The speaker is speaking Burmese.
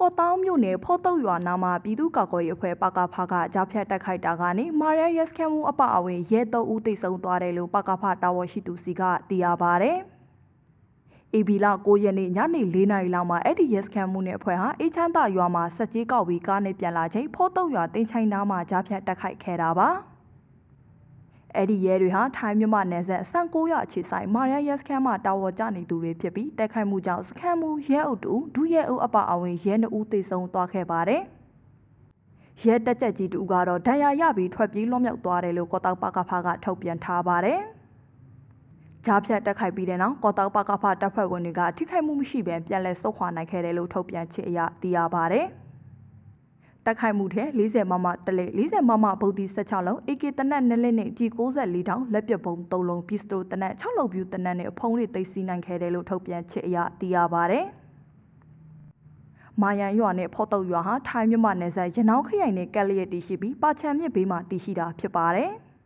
ကော့တောင်းမြို့နယ်ဖော့တုတ်ရွာနာမှာပြည်သူ့ကာကွယ်ရေးအဖွဲ့ပကဖကကြားဖြတ်တိုက်ခိုက်တာကနေမာရရက်စခန်မှုအပအဝင်ရဲသုံးဦးတိတ်ဆုံးသွားတယ်လို့ပကဖတာဝန်ရှိသူစီကသိရပါဗျ။အေဘီလာ9ရက်နေ့ညနေ4နာရီလောက်မှာအဲ့ဒီရက်စခန်မှုနဲ့အဖွဲ့ဟာအေချမ်းသာရွာမှာစက်ကြီးကောက်ပြီးကားနဲ့ပြန်လာချိန်ဖော့တုတ်ရွာတင်ချိုင်းနားမှာကြားဖြတ်တိုက်ခိုက်ခဲ့တာပါ။ အဲ့ဒီရဲတွေဟာထိုင်းမြန်မာနယ်စပ်စံ900အခြေဆိုင်မာရန်ရက်စခန်းမှာတာဝန်ကျနေသူတွေဖြစ်ပြီးတိုက်ခိုက်မှုကြောင့်စခန်းမူရဲအုပ်တူဒုရဲအုပ်အပအဝင်ရဲ2ဦးသေဆုံးသွားခဲ့ပါတယ်။ရဲတက်ချက်ကြီးတူကတော့ဒဏ်ရာရပြီးထွက်ပြေးလွတ်မြောက်သွားတယ်လို့ကော့တောက်ပကဖကထုတ်ပြန်ထားပါတယ်။ကြားဖြတ်တက်ခိုက်ပြီးတဲ့နောက်ကော့တောက်ပကဖတပ်ဖွဲ့ဝင်တွေကထိခိုက်မှုမရှိဘဲပြန်လည်ဆုတ်ခွာနိုင်ခဲ့တယ်လို့ထုတ်ပြန်ချက်အရသိရပါတယ်။ တိုက်ခိုက်မှုထဲ40မမတလက်40မမဗုဒ္ဓ16လုံး AK တနက်2လက်နဲ့ကြီး64တောင်လက်ပစ်ပုံ3လုံးပစ္စတိုတနက်6လုံးပြူတနက်နဲ့အဖုံးတွေသိမ်းဆည်းနိုင်ခဲ့တယ်လို့ထုတ်ပြန်ချက်အရသိရပါဗျ။မာယန်ရွာနဲ့ဖော့တုတ်ရွာဟာထိုင်းမြမနယ်စပ်ရနောင်းခရိုင်နဲ့ကက်လျက်တည်ရှိပြီးပါချံမြစ်ဘေးမှာတည်ရှိတာဖြစ်ပါတယ်။